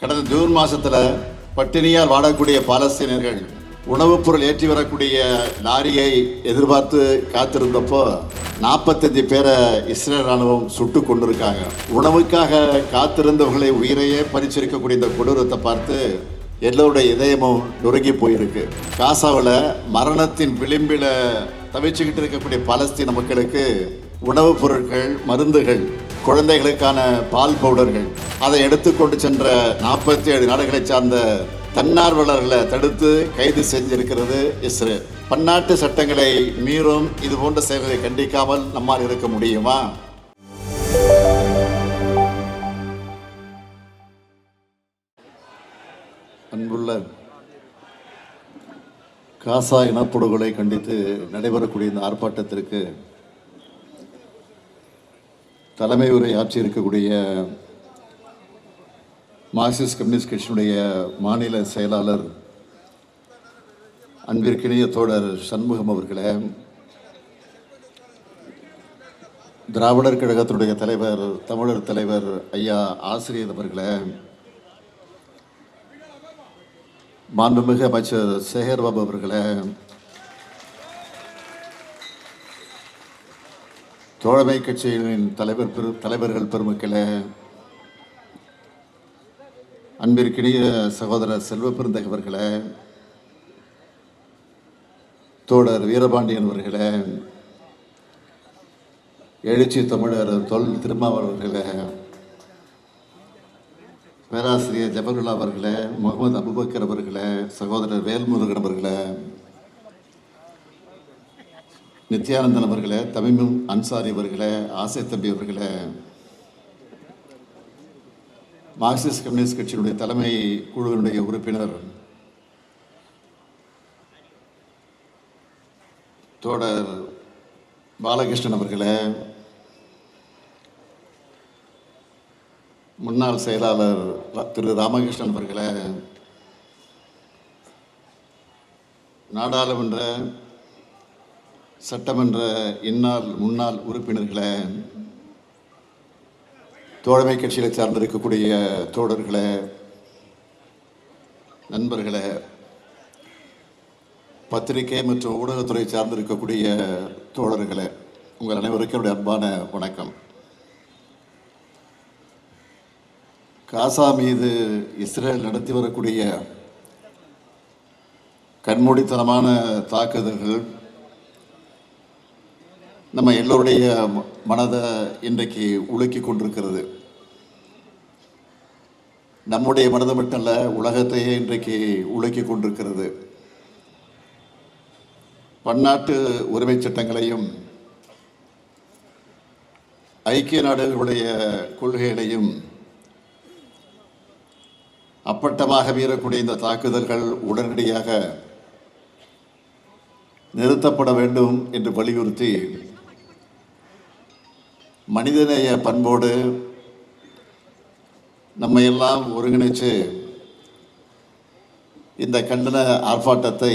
கடந்த ஜூன் மாசத்துல பட்டினியால் வாடக்கூடிய பாலஸ்தீனர்கள் உணவுப் பொருள் ஏற்றி வரக்கூடிய லாரியை எதிர்பார்த்து காத்திருந்தப்போ நாற்பத்தஞ்சு பேரை இஸ்ரேல் ராணுவம் சுட்டு கொண்டிருக்காங்க. உணவுக்காக காத்திருந்தவர்களை உயிரையே பறிச்சிருக்கக்கூடிய இந்த கொடூரத்தை பார்த்து எல்லோருடைய இதயமும் நொறுங்கி போயிருக்கு. காசாவில் மரணத்தின் விளிம்பில் தவிச்சுக்கிட்டு இருக்கக்கூடிய பாலஸ்தீன மக்களுக்கு உணவுப் பொருட்கள் மருந்துகள் குழந்தைகளுக்கான பால் பவுடர்கள். அதை எடுத்துக்கொண்டு சென்ற நாற்பத்தி ஏழு நாடுகளை சார்ந்த தன்னார்வலர்களை தடுத்து கைது செஞ்சிருக்கிறது இஸ்ரேல். பன்னாட்டு சட்டங்களை மீறும் இது போன்ற செயல்களை கண்டிக்காமல் நம்மால் இருக்க முடியுமா? அன்புள்ள காசா இனப்படுகொலை கண்டித்து நடைபெறக்கூடிய இந்த ஆர்ப்பாட்டத்திற்கு தலைமை உரை இருக்கக்கூடிய மார்க்சிஸ்ட் கம்யூனிஸ்ட் கட்சியினுடைய மாநில செயலாளர் அன்பிற்கிணைய தோழர் சண்முகம் அவர்களே திராவிடர் கழகத்தினுடைய தலைவர் தமிழர் தலைவர் ஐயா ஆசிரியர் அவர்களே மாண்புமிகு அமைச்சர் சேகர்பாபு அவர்களே தோழமை கட்சிகளின் தலைவர் பெரு தலைவர்கள் பெருமக்களே அன்பிற்கினிய சகோதரர் செல்வ பெருந்தகவர்களே தோழர் வீரபாண்டியன் அவர்களே எழுச்சி தமிழர் தொல் திருமாவளவர்களே பேராசிரியர் ஜபருல்லா அவர்களே முகமது அபுபக்கர் அவர்களே சகோதரர் வேல்முருகன் அவர்களே நித்யானந்தன் அவர்களே தமிமுல் அன்சாரி அவர்களே ஆசை தம்பி அவர்களே. மார்க்சிஸ்ட் கம்யூனிஸ்ட் கட்சியினுடைய தலைமை குழுவினுடைய உறுப்பினர் தோடர் பாலகிருஷ்ணன் அவர்களே முன்னாள் செயலாளர் திரு ராமகிருஷ்ணன் அவர்களே நாடாளுமன்ற சட்டமன்ற இந்நாள் முன்னாள் உறுப்பினர்களே தோழமை கட்சியில் சார்ந்திருக்கக்கூடிய தோழர்களே நண்பர்களே பத்திரிகை மற்றும் ஊடகத்துறை சார்ந்திருக்கக்கூடிய தோழர்களே உங்கள் அனைவருக்கும் என்னுடைய அன்பான வணக்கம். காசா மீது இஸ்ரேல் நடத்தி வரக்கூடிய கண்மூடித்தனமான தாக்குதல்கள் நம்ம எல்லோருடைய ம- மனதை இன்றைக்கு உலுக்கி கொண்டிருக்கிறது. நம்முடைய மனதை மட்டும் இல்லை உலகத்தையே இன்றைக்கு உலுக்கி கொண்டிருக்கிறது. பன்னாட்டு உரிமை சட்டங்களையும் ஐக்கிய நாடுகளுடைய கொள்கைகளையும் அப்பட்டமாக மீறக்கூடிய இந்த தாக்குதல்கள் உடனடியாக நிறுத்தப்பட வேண்டும் என்று வலியுறுத்தி மனிதநேய பண்போடு நம்ம எல்லாம் ஒருங்கிணைச்சு இந்த கண்டன ஆர்ப்பாட்டத்தை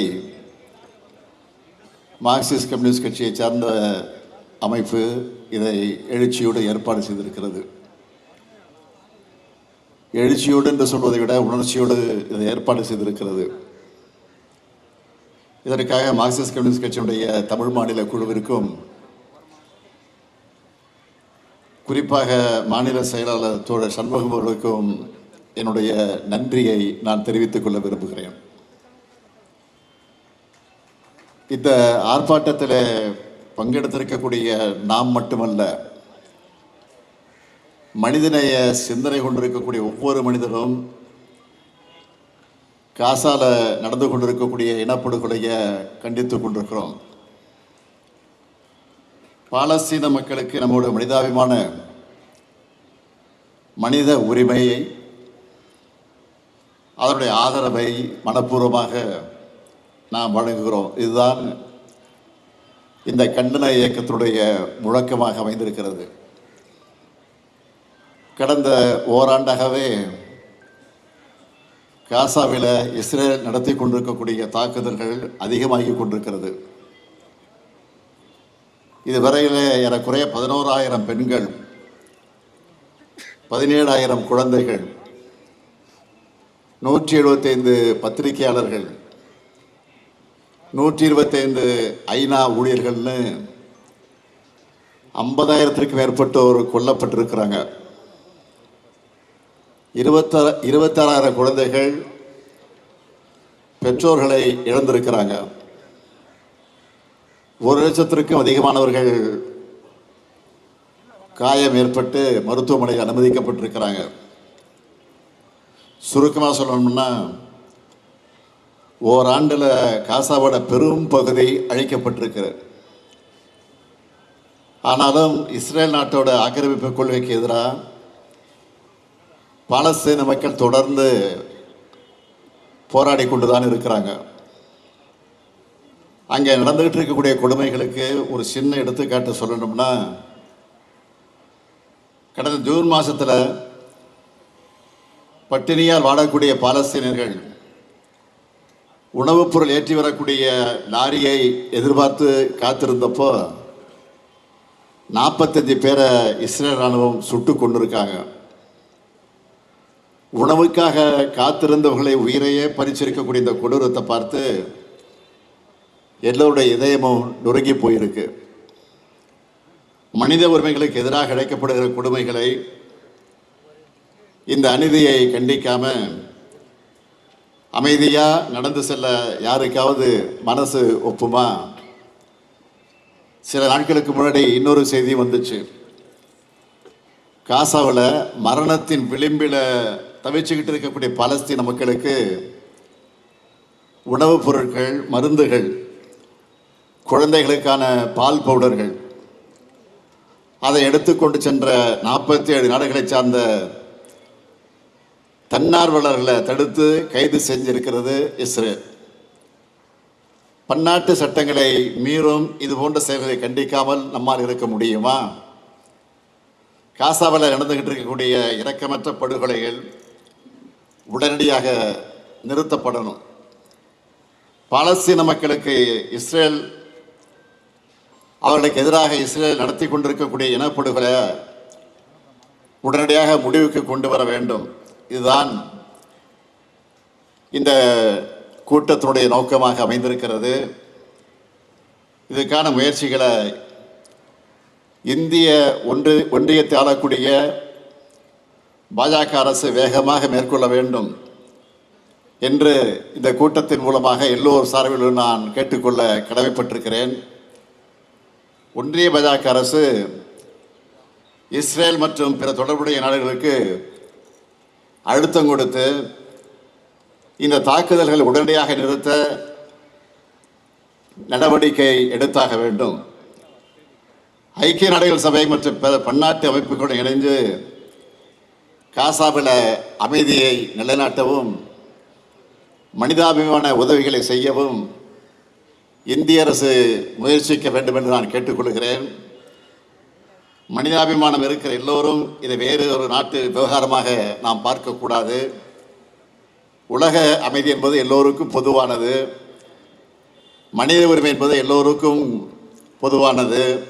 மார்க்சிஸ்ட் கம்யூனிஸ்ட் கட்சியை சார்ந்த அமைப்பு இதை எழுச்சியோடு ஏற்பாடு செய்திருக்கிறது. எழுச்சியோடு என்று சொல்வதை விட உணர்ச்சியோடு இதை ஏற்பாடு செய்திருக்கிறது. இதற்காக மார்க்சிஸ்ட் கம்யூனிஸ்ட் கட்சியுடைய தமிழ் மாநில குழுவிற்கும் குறிப்பாக மாநில செயலாளர் தோழர் சண்முகம் அவர்களுக்கும் என்னுடைய நன்றியை நான் தெரிவித்துக் கொள்ள விரும்புகிறேன். இந்த ஆர்ப்பாட்டத்தில் பங்கெடுத்திருக்கக்கூடிய நாம் மட்டுமல்ல மனிதநேய சிந்தனை கொண்டிருக்கக்கூடிய ஒவ்வொரு மனிதரும் காசால நடந்து கொண்டிருக்கக்கூடிய இனப்படுகொலையை கண்டித்து கொண்டிருக்கிறோம். பாலஸ்தீன மக்களுக்கு நம்மோட மனிதாபிமான மனித உரிமையை அதனுடைய ஆதரவை மனப்பூர்வமாக நாம் வழங்குகிறோம். இதுதான் இந்த கண்டன இயக்கத்துடைய முழக்கமாக அமைந்திருக்கிறது. கடந்த ஓராண்டாகவே காசாவில் இஸ்ரேல் நடத்தி கொண்டிருக்கக்கூடிய தாக்குதல்கள் அதிகமாகி கொண்டிருக்கிறது. இதுவரையில் ஏறக்குறைய பதினோராயிரம் பெண்கள் பதினேழாயிரம் குழந்தைகள் நூற்றி எழுபத்தைந்து பத்திரிகையாளர்கள் நூற்றி இருபத்தைந்து ஐநா ஊழியர்கள்னு ஐம்பதாயிரத்திற்கு மேற்பட்டோர் கொல்லப்பட்டிருக்கிறாங்க. இருபத்தாறு இருபத்தாறாயிரம் குழந்தைகள் பெற்றோர்களை இழந்திருக்கிறாங்க. ஒரு லட்சத்திற்கும் அதிகமானவர்கள் காயம் ஏற்பட்டு மருத்துவமனையில் அனுமதிக்கப்பட்டிருக்கிறாங்க. சுருக்கமாக சொல்லணும்னா ஓராண்டில் காசாவோட பெரும் பகுதி அழிக்கப்பட்டிருக்கிறது. ஆனாலும் இஸ்ரேல் நாட்டோட ஆக்கிரமிப்பு கொள்கைக்கு எதிராக பாலஸ்தீன மக்கள் தொடர்ந்து போராடி கொண்டு தான் இருக்கிறாங்க. அங்கே நடந்துகிட்டு இருக்கக்கூடிய கொடுமைகளுக்கு ஒரு சின்ன எடுத்துக்காட்டு சொல்லணும்னா கடந்த ஜூன் மாதத்தில் பட்டினியால் வாடக்கூடிய பாலஸ்தீனர்கள் உணவுப் பொருள் ஏற்றி வரக்கூடிய லாரியை எதிர்பார்த்து காத்திருந்தப்போ நாற்பத்தஞ்சு பேரை இஸ்ரேல் ராணுவம் சுட்டு கொண்டிருக்காங்க. உணவுக்காக காத்திருந்தவர்களை உயிரையே பறிச்சிருக்கக்கூடிய இந்த கொடூரத்தை பார்த்து எல்லோருடைய இதயமும் நொறுங்கி போயிருக்கு. மனித உரிமைகளுக்கு எதிராக அழைக்கப்படுகிற கொடுமைகளை இந்த அநீதியை கண்டிக்காம அமைதியா நடந்து செல்ல யாருக்காவது மனசு ஒப்புமா? சில நாட்களுக்கு முன்னாடி இன்னொரு செய்தி வந்துச்சு. காசாவில் மரணத்தின் விளிம்பில் தவிச்சுக்கிட்டு இருக்கக்கூடிய பாலஸ்தீன மக்களுக்கு உணவுப் பொருட்கள் மருந்துகள் குழந்தைகளுக்கான பால் பவுடர்கள். அதை எடுத்துக்கொண்டு சென்ற நாற்பத்தி ஏழு நாடுகளைச் சார்ந்த தன்னார்வலர்களை தடுத்து கைது செஞ்சிருக்கிறது இஸ்ரேல். பன்னாட்டு சட்டங்களை மீறும் இது போன்ற செயல்களை கண்டிக்காமல் நம்மால் இருக்க முடியுமா? காசாவில் நடந்துகிட்டு இருக்கக்கூடிய இரக்கமற்ற படுகொலைகள் உடனடியாக நிறுத்தப்படணும். பாலஸ்தீன மக்களுக்கு இஸ்ரேல் அவர்களுக்கு எதிராக இஸ்ரேல் நடத்தி கொண்டிருக்கக்கூடிய இனப்படுகொலை உடனடியாக முடிவுக்கு கொண்டு வர வேண்டும். இதுதான் இந்த கூட்டத்தினுடைய நோக்கமாக அமைந்திருக்கிறது. இதுக்கான முயற்சிகளை இந்திய ஒன்று ஒன்றியத்தை ஆளக்கூடிய பாஜக அரசு வேகமாக மேற்கொள்ள வேண்டும் என்று இந்த கூட்டத்தின் மூலமாக எல்லோர் சார்பிலும் நான் கேட்டுக்கொள்ள கடமைப்பட்டிருக்கிறேன். ஒன்றிய பாஜக அரசு இஸ்ரேல் மற்றும் பிற தொடர்புடைய நாடுகளுக்கு அழுத்தம் கொடுத்து இந்த தாக்குதல்கள் உடனடியாக நிறுத்த நடவடிக்கை எடுத்தாக வேண்டும். ஐக்கிய நாடுகள் சபை மற்றும் பிற பன்னாட்டு அமைப்புகளுடன் இணைந்து காசாவில் அமைதியை நிலைநாட்டவும் மனிதாபிமான உதவிகளை செய்யவும் இந்திய அரசு முயற்சிக்க வேண்டும் என்று நான் கேட்டுக்கொள்கிறேன். மனிதாபிமானம் இருக்கிற எல்லோரும் இதை வேறு ஒரு நாட்டு விவகாரமாக நாம் பார்க்கக்கூடாது. உலக அமைதி என்பது எல்லோருக்கும் பொதுவானது. மனித உரிமை என்பது எல்லோருக்கும் பொதுவானது.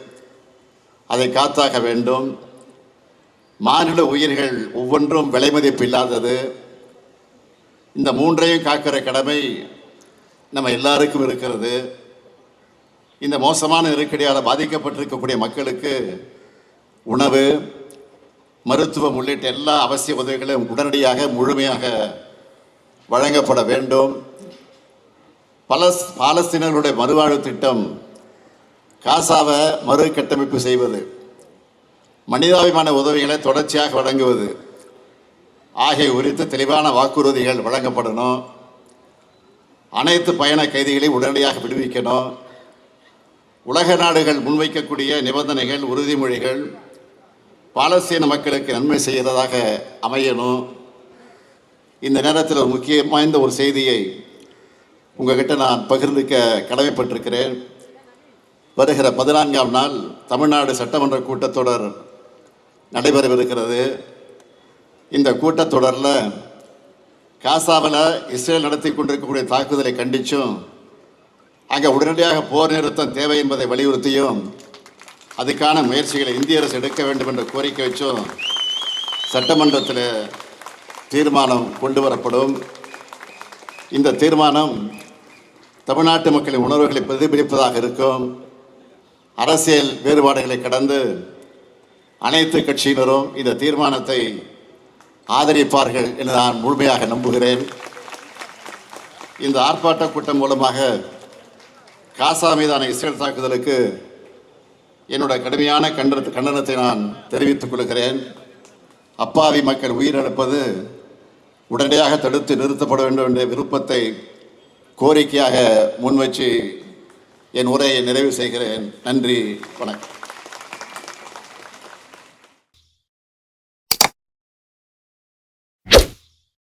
அதை காத்தாக வேண்டும். மாநில உயிர்கள் ஒவ்வொன்றும் விலை மதிப்பு இல்லாதது. இந்த மூன்றையும் காக்கிற கடமை நம்ம எல்லாருக்கும் இருக்கிறது. இந்த மோசமான நெருக்கடியால் பாதிக்கப்பட்டிருக்கக்கூடிய மக்களுக்கு உணவு மருத்துவம் உள்ளிட்ட எல்லா அவசிய உதவிகளும் உடனடியாக முழுமையாக வழங்கப்பட வேண்டும். பலஸ் பாலஸ்தீனர்களுடைய மறுவாழ்வு திட்டம் காசாவை மறு கட்டமைப்பு செய்வது மனிதாபிமான உதவிகளை தொடர்ச்சியாக வழங்குவது ஆகிய குறித்து தெளிவான வாக்குறுதிகள் வழங்கப்படணும். அனைத்து பயண கைதிகளை உடனடியாக விடுவிக்கணும். உலக நாடுகள் முன்வைக்கக்கூடிய நிபந்தனைகள் உறுதிமொழிகள் பாலஸ்தீன மக்களுக்கு நன்மை செய்கிறதாக அமையணும். இந்த நேரத்தில் ஒரு முக்கிய வாய்ந்த ஒரு செய்தியை உங்ககிட்ட நான் பகிர்ந்துக்க கடமைப்பட்டிருக்கிறேன். வருகிற பதினான்காம் நாள் தமிழ்நாடு சட்டமன்ற கூட்டத்தொடர் நடைபெறவிருக்கிறது. இந்த கூட்டத்தொடரில் காசாவில் இஸ்ரேல் நடத்தி கொண்டிருக்கக்கூடிய தாக்குதலை கண்டிச்சும் அங்கே உடனடியாக போர் நிறுத்தம் தேவை என்பதை வலியுறுத்தியும் அதுக்கான முயற்சிகளை இந்திய அரசு எடுக்க வேண்டும் என்ற கோரிக்கை வச்சும் சட்டமன்றத்தில் தீர்மானம் கொண்டு வரப்படும் இந்த தீர்மானம் தமிழ்நாட்டு மக்களின் உணர்வுகளை பிரதிபலிப்பதாக இருக்கும். அரசியல் வேறுபாடுகளை கடந்து அனைத்து கட்சியினரும் இந்த தீர்மானத்தை ஆதரிப்பார்கள் என்று நான் முழுமையாக நம்புகிறேன். இந்த ஆர்ப்பாட்ட கூட்டம் மூலமாக காசா மீதான இஸ்ரேல் தாக்குதலுக்கு என்னோட கடுமையான கண்டன கண்டனத்தை நான் தெரிவித்துக் கொள்கிறேன். அப்பாவி மக்கள் உயிரிழப்பது உடனடியாக தடுத்து நிறுத்தப்பட வேண்டும் என்ற விருப்பத்தை கோரிக்கையாக முன்வச்சு என் உரையை நிறைவு செய்கிறேன். நன்றி வணக்கம்.